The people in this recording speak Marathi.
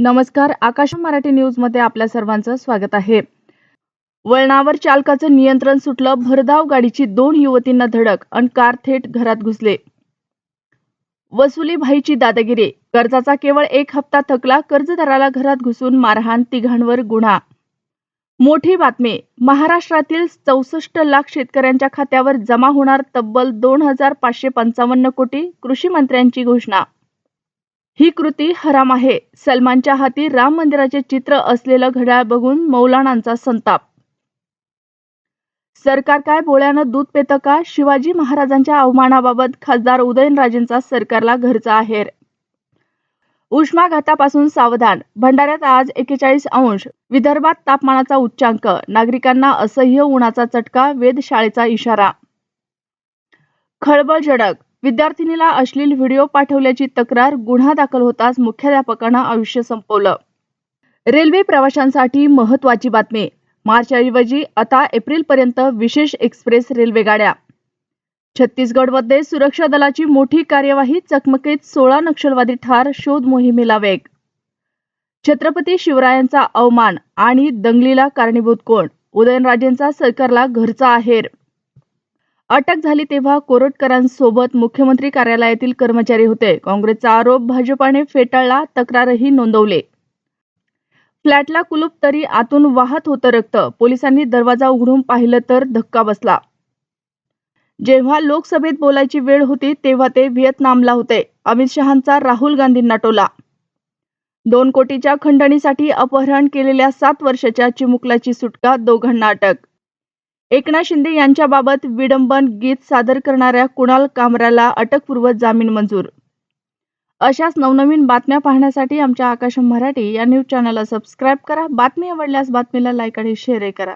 नमस्कार आकाश मराठी न्यूजमध्ये आपल्या सर्वांचं स्वागत आहे. वळणावर चालकाचं नियंत्रण सुटलं भरधाव गाडीची दोन युवतींना धडक अन कार थेट घरात घुसले. वसुली भाईची दादागिरी कर्जाचा केवळ एक हप्ता थकला कर्जदाराला घरात घुसून मारहाण तिघांवर गुन्हा. मोठी बातमी महाराष्ट्रातील चौसष्ट लाख शेतकऱ्यांच्या खात्यावर जमा होणार तब्बल दोन हजार पाचशे पंचावन्न कोटी कृषी मंत्र्यांची घोषणा. ही कृती हराम आहे. सलमानच्या हाती राम मंदिराचे चित्र असलेलं घड्याळ बघून मौलानांचा संताप. सरकार काय बोळ्यानं दूध पेतं का? शिवाजी महाराजांच्या अवमानाबाबत खासदार उदयनराजेंचा सरकारला घरचा आहेर. उष्माघातापासून सावधान. भंडाऱ्यात आज एकेचाळीस अंश. विदर्भात तापमानाचा उच्चांक. नागरिकांना असह्य उन्हाचा चटका वेधशाळेचा इशारा. खळबळजडक विद्यार्थिनीला अश्लील व्हिडिओ पाठवल्याची तक्रार गुन्हा दाखल होताच मुख्याध्यापकानं आयुष्य संपवलं. रेल्वे प्रवाशांसाठी महत्वाची बातमी. मार्च ऐवजी आता एप्रिलपर्यंत विशेष एक्सप्रेस रेल्वे गाड्या छत्तीसगडमध्ये सुरक्षा दलाची मोठी कार्यवाही चकमकीत सोळा नक्षलवादी ठार शोध मोहिमेला वेग. छत्रपती शिवरायांचा अवमान आणि दंगलीला कारणीभूत कोण? उदयनराजेंचा सरकारला घरचा आहेर. अटक झाली तेव्हा कोरटकरांसोबत मुख्यमंत्री कार्यालयातील कर्मचारी होते. काँग्रेसचा आरोप भाजपाने फेटाळला तक्रारही नोंदवले. फ्लॅटला कुलूप तरी आतून वाहत होतं रक्त. पोलिसांनी दरवाजा उघडून पाहिलं तर धक्का बसला. जेव्हा लोकसभेत बोलायची वेळ होती तेव्हा ते व्हिएतनामला होते. अमित शहांचा राहुल गांधींना टोला. दोन कोटीच्या खंडणीसाठी अपहरण केलेल्या सात वर्षाच्या चिमुकल्याची सुटका दोघांना अटक एकनाथ शिंदे यांच्याबाबत विडंबन गीत सादर करणाऱ्या कुणाल कामराला अटकपूर्व जामीन मंजूर. अशाच नवनवीन बातम्या पाहण्यासाठी आमच्या आकाश मराठी या न्यूज चॅनलला सबस्क्राईब करा बातमी आवडल्यास बातमीला लाईक आणि शेअर करा.